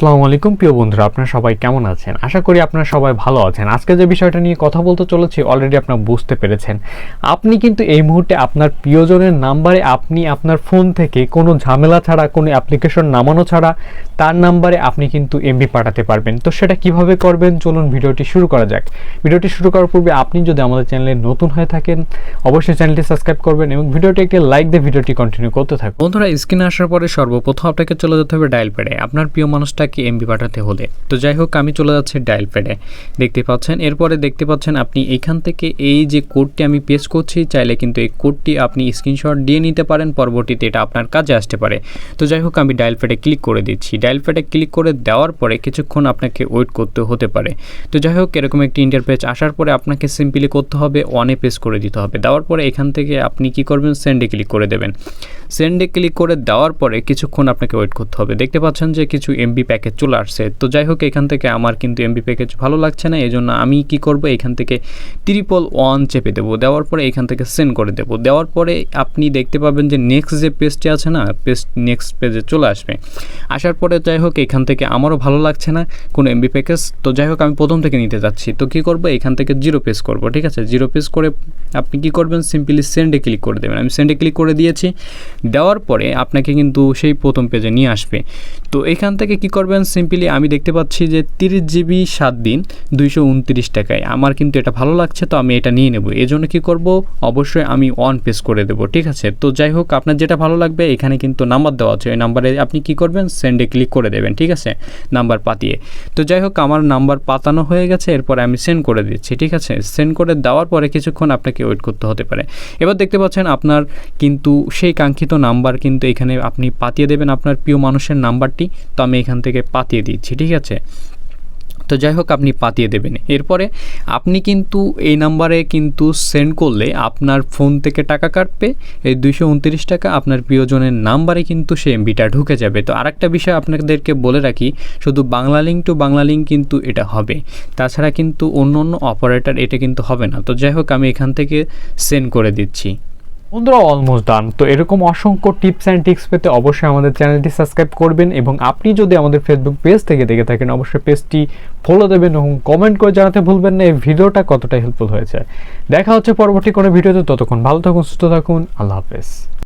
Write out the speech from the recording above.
আসসালামু আলাইকুম, প্রিয় বন্ধুরা, আপনারা সবাই কেমন আছেন? আশা করি আপনারা সবাই ভালো আছেন। আজকে যে বিষয়টা নিয়ে কথা বলতে চলেছি অলরেডি আপনারা বুঝতে পেরেছেন। আপনি কিন্তু এই মুহূর্তে আপনার প্রিয়জনের নাম্বারে আপনি আপনার ফোন থেকে কোনো ঝামেলা ছাড়া, কোনো অ্যাপ্লিকেশন নামানো ছাড়া, তার নাম্বারে আপনি কিন্তু এমবি পাঠাতে পারবেন। তো সেটা কীভাবে করবেন? চলুন ভিডিওটি শুরু করা যাক। ভিডিওটি শুরু করার পূর্বে আপনি যদি আমাদের চ্যানেলে নতুন হয়ে থাকেন, অবশ্যই চ্যানেলটি সাবস্ক্রাইব করবেন এবং ভিডিওটি একটি লাইক দিয়ে ভিডিওটি কন্টিনিউ করতে থাকুন। বন্ধুরা স্ক্রিনে আসার পরে সর্বপ্রথম আপনাকে চলে যেতে হবে ডায়াল প্যাডে আপনার প্রিয় মানুষটাকে এমবি পাঠাতে হলে। তো যাই হোক, আমি চলে যাচ্ছি ডায়াল প্যাডে দেখতে পাচ্ছেন, এরপরে দেখতে পাচ্ছেন আপনি এখান থেকে এই যে কোডটি আমি পেস্ট করছি, চাইলে কিন্তু এই কোডটি আপনি স্ক্রিনশট দিয়ে নিতে পারেন, পরবর্তীতে এটা আপনার কাজে আসতে পারে। তো যাই হোক, আমি ডায়াল প্যাডে ক্লিক করে দিচ্ছি। ডায়াল প্যাডে ক্লিক করে দেওয়ার পরে কিছুক্ষণ আপনাকে ওয়েট করতে হতে পারে। তো যাই হোক, এরকম একটি ইন্টারপেজ আসার পরে আপনাকে সিম্পলি করতে হবে অনে পেস করে দিতে হবে। দেওয়ার পরে এখান থেকে আপনি কি করবেন? সেন্ডে ক্লিক করে দেবেন। সেন্ডে ক্লিক করে দেওয়ার পরে কিছুক্ষণ আপনাকে ওয়েট করতে হবে। দেখতে পাচ্ছেন যে কিছু এমবি প্যাকেজ চলে আসছে। তো যাই হোক, এখান থেকে আমার কিন্তু এমবি প্যাকেজ ভালো লাগছে না এই জন্য আমি কি করব? এখান থেকে ট্রিপল ওয়ান চেপে দেবো। দেওয়ার পরে এখান থেকে সেন্ড করে দেবো। দেওয়ার পরে আপনি দেখতে পাবেন যে নেক্সট যে পেজটি আছে না পেজ নেক্সট পেজে চলে আসবে। আসার পরে যাই হোক, এখান থেকে আমারও ভালো লাগছে না কোনো এমবি প্যাকেজ তো যাই হোক, আমি প্রথম থেকে নিতে যাচ্ছি। তো কী করব? এখান থেকে জিরো পেজ করব, ঠিক আছে? জিরো পেজ করে আপনি কি করবেন? সিম্পলি সেন্ডে ক্লিক করে দেবেন। আমি সেন্ডে ক্লিক করে দিয়েছি। দেওয়ার পরে আপনাকে কিন্তু সেই প্রথম পেজে নিয়ে আসবে। তো এখান থেকে কি করবেন? সিম্পলি আমি দেখতে পাচ্ছি যে তিরিশ জিবি সাত দিন, দুইশো উনত্রিশ টাকায়। আমার কিন্তু এটা ভালো লাগছে, তো আমি এটা নিয়ে নেব। এই জন্য কী করব? অবশ্যই আমি অন পেজ করে দেবো, ঠিক আছে? তো যাই হোক, আপনার যেটা ভালো লাগবে, এখানে কিন্তু নাম্বার দেওয়া আছে। ওই নাম্বারে আপনি কি করবেন? সেন্ডে ক্লিক করে দেবেন, ঠিক আছে? নাম্বার পাতিয়ে। তো যাই হোক, আমার নাম্বার পাতানো হয়ে গেছে, এরপরে আমি সেন্ড করে দিচ্ছি, ঠিক আছে? সেন্ড করে দেওয়ার পরে কিছুক্ষণ আপনাকে ওয়েট করতে হতে পারে। এবার দেখতে পাচ্ছেন, আপনার কিন্তু সেই কাঙ্ক্ষিত নাম্বার কিন্তু এখানে আপনি পাতিয়ে দেবেন আপনার প্রিয় মানুষের নাম্বারটি। তো আমি এখান থেকে পাতিয়ে দিচ্ছি, ঠিক আছে? তো যাই হোক, আপনি পাতিয়ে দেবেন। এরপরে আপনি কিন্তু এই নাম্বারে কিন্তু সেন্ড করলে আপনার ফোন থেকে টাকা কাটবে, এই দুইশো উনত্রিশ টাকা আপনার প্রিয়জনের নাম্বারে কিন্তু সে এমবিটা ঢুকে যাবে। তো আরেকটা বিষয় আপনাদেরকে বলে রাখি, শুধু Bangla link to Bangla link কিন্তু এটা হবে। তাছাড়া কিন্তু অন্য অন্য অপারেটর এটা কিন্তু হবে না। তো যাই হোক, আমি এখান থেকে সেন্ড করে দিচ্ছি। বন্ধুরা অলমোস্ট ডান তো এরকম অসংখ্য টিপস অ্যান্ড টিক্স পেতে অবশ্যই আমাদের চ্যানেলটি সাবস্ক্রাইব করবেন এবং আপনি যদি আমাদের ফেসবুক পেজ থেকে দেখে থাকেন, অবশ্যই পেজটি ফলো দেবেন এবং কমেন্ট করে জানাতে ভুলবেন না। এই ভিডিওটা কতটা হেল্পফুল হয়েছে। দেখা হচ্ছে পরবর্তী কোনো ভিডিওতে। ততক্ষণ ভালো থাকুন, সুস্থ থাকুন। আল্লাহ হাফেজ।